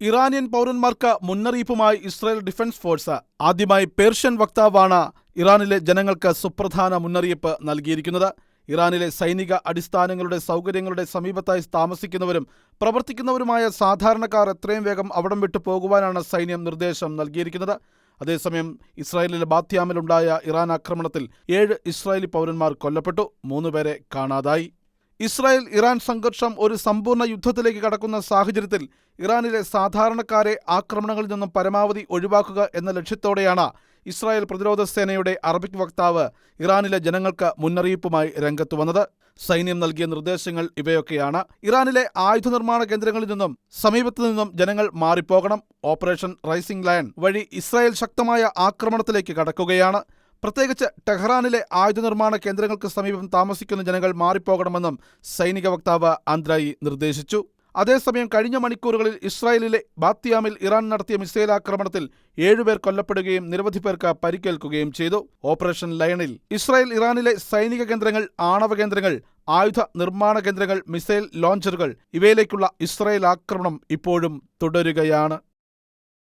Iranian പൗരന്മാർക്ക് മുന്നറിയിപ്പുമായി Israel defence force. ആദ്യമായി പേർഷ്യൻ വക്താവാണ് ഇറാനിലെ ജനങ്ങൾക്ക് സുപ്രധാന മുന്നറിയിപ്പ് നൽകിയിരിക്കുന്നത്. ഇറാനിലെ സൈനിക അടിസ്ഥാനങ്ങളുടെ സൗകര്യങ്ങളുടെ സമീപത്തായി താമസിക്കുന്നവരും പ്രവർത്തിക്കുന്നവരുമായ സാധാരണക്കാർ എത്രയും വേഗം അവിടം വിട്ടു പോകുവാനാണ് സൈന്യം നിർദ്ദേശം നൽകിയിരിക്കുന്നത്. അതേസമയം ഇസ്രായേലിലെ ബാത്യാമിലുണ്ടായ ഇറാൻ ആക്രമണത്തിൽ ഏഴ് ഇസ്രായേലി പൗരന്മാർ കൊല്ലപ്പെട്ടു. മൂന്നുപേരെ കാണാതായി. ഇസ്രായേൽ ഇറാൻ സംഘർഷം ഒരു സമ്പൂർണ യുദ്ധത്തിലേക്ക് കടക്കുന്ന സാഹചര്യത്തിൽ ഇറാനിലെ സാധാരണക്കാരെ ആക്രമണങ്ങളിൽ നിന്നും പരമാവധി ഒഴിവാക്കുക എന്ന ലക്ഷ്യത്തോടെയാണ് ഇസ്രായേൽ പ്രതിരോധ സേനയുടെ അറബിക് വക്താവ് ഇറാനിലെ ജനങ്ങൾക്ക് മുന്നറിയിപ്പുമായി രംഗത്തു വന്നത്. സൈന്യം നൽകിയ നിർദ്ദേശങ്ങൾ ഇവയൊക്കെയാണ്. ഇറാനിലെ ആയുധ നിർമ്മാണ കേന്ദ്രങ്ങളിൽ നിന്നും സമീപത്തു നിന്നും ജനങ്ങൾ മാറിപ്പോകണം. ഓപ്പറേഷൻ റൈസിംഗ് ലയൺ വഴി ഇസ്രായേൽ ശക്തമായ ആക്രമണത്തിലേക്ക് കടക്കുകയാണ്. പ്രത്യേകിച്ച് ടെഹ്റാനിലെ ആയുധ നിർമ്മാണ കേന്ദ്രങ്ങൾക്ക് സമീപം താമസിക്കുന്ന ജനങ്ങൾ മാറിപ്പോകണമെന്നും സൈനിക വക്താവ് അന്ദ്രായി നിർദ്ദേശിച്ചു. അതേസമയം കഴിഞ്ഞ മണിക്കൂറുകളിൽ ഇസ്രായേലിലെ ബാത്തിയാമിൽ ഇറാൻ നടത്തിയ മിസൈൽ ആക്രമണത്തിൽ ഏഴുപേർ കൊല്ലപ്പെടുകയും നിരവധി പേർക്ക് പരിക്കേൽക്കുകയും ചെയ്തു. ഓപ്പറേഷൻ ലയണിൽ ഇസ്രായേൽ ഇറാനിലെ സൈനിക കേന്ദ്രങ്ങൾ ആണവ കേന്ദ്രങ്ങൾ ആയുധ നിർമ്മാണ കേന്ദ്രങ്ങൾ മിസൈൽ ലോഞ്ചറുകൾ ഇവയിലേക്കുള്ള ഇസ്രായേൽ ആക്രമണം ഇപ്പോഴും തുടരുകയാണ്.